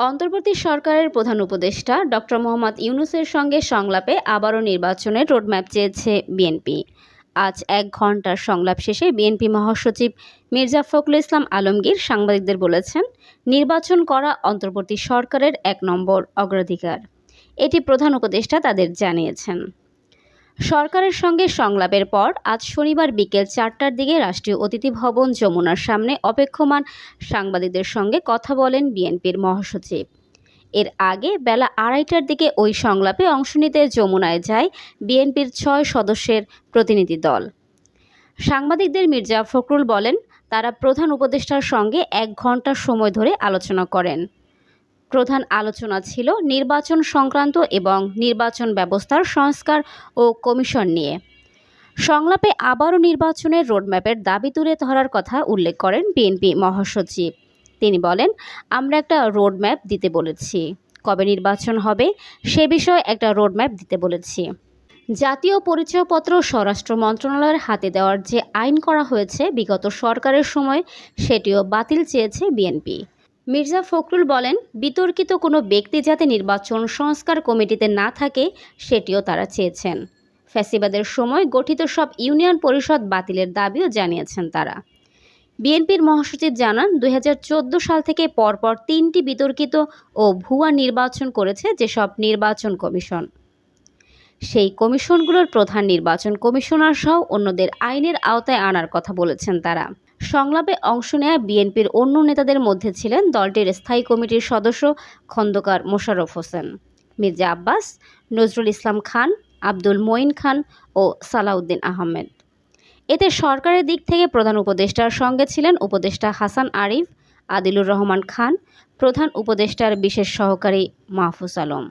অন্তর্বর্তী সরকারের প্রধান উপদেষ্টা ডক্টর মোহাম্মদ ইউনুসের সঙ্গে সংলাপে আবারও নির্বাচনের রোডম্যাপ চেয়েছে বিএনপি। আজ এক ঘণ্টার সংলাপ শেষে বিএনপি মহাসচিব মির্জা ফখরুল ইসলাম আলমগীর সাংবাদিকদের বলেছেন, নির্বাচন করা অন্তর্বর্তী সরকারের এক নম্বর অগ্রাধিকার। এটি প্রধান উপদেষ্টা তাদের জানিয়েছেন। সরকারের সঙ্গে সংলাপের পর আজ শনিবার বিকেল চারটার দিকে রাষ্ট্রীয় অতিথি ভবন যমুনার সামনে অপেক্ষমান সাংবাদিকদের সঙ্গে কথা বলেন বিএনপির মহাসচিব। এর আগে বেলা আড়াইটার দিকে ওই সংলাপে অংশ নিতে যমুনায় যায় বিএনপির ছয় সদস্যের প্রতিনিধি দল। সাংবাদিকদের মির্জা ফখরুল বলেন, তারা প্রধান উপদেষ্টার সঙ্গে এক ঘণ্টা সময় ধরে আলোচনা করেন। প্রধান আলোচনা ছিল নির্বাচন সংক্রান্ত এবং নির্বাচন ব্যবস্থার সংস্কার ও কমিশন নিয়ে। সংলাপে আবারও নির্বাচনের রোডম্যাপের দাবি তুলে ধরার কথা উল্লেখ করেন বিএনপি মহাসচিব। তিনি বলেন, আমরা একটা রোডম্যাপ দিতে বলেছি। কবে নির্বাচন হবে সে বিষয়ে একটা রোডম্যাপ দিতে বলেছি। জাতীয় পরিচয়পত্র স্বরাষ্ট্র মন্ত্রণালয়ের হাতে দেওয়ার যে আইন করা হয়েছে বিগত সরকারের সময়, সেটিও বাতিল চেয়েছে বিএনপি। মির্জা ফখরুল বলেন, বিতর্কিত কোনো ব্যক্তি যাতে নির্বাচন সংস্কার কমিটিতে না থাকে, সেটিও তারা চেয়েছেন। ফ্যাসিবাদের সময় গঠিত সব ইউনিয়ন পরিষদ বাতিলের দাবিও জানিয়েছেন তারা। বিএনপির মহাসচিব জানান, দুই হাজার চোদ্দ সাল থেকে পরপর তিনটি বিতর্কিত ও ভুয়া নির্বাচন করেছে যেসব নির্বাচন কমিশন। সেই কমিশনগুলোর প্রধান নির্বাচন কমিশনার সহ অন্যদের আইনের আওতায় আনার কথা বলেছেন তারা। সংলাপে অংশ নেয়া বিএনপির অন্য নেতাদের মধ্যে ছিলেন দলটির স্থায়ী কমিটির সদস্য খন্দকার মোশাররফ হোসেন। মির্জা আব্বাস, নজরুল ইসলাম খান, আব্দুল মঈন খান ও সালাউদ্দিন আহমেদ। এতে সরকারের দিক থেকে প্রধান উপদেষ্টার সঙ্গে ছিলেন উপদেষ্টা হাসান আরিফ, আদিলুর রহমান খান, প্রধান উপদেষ্টার বিশেষ সহকারী মাহফুজ আলম।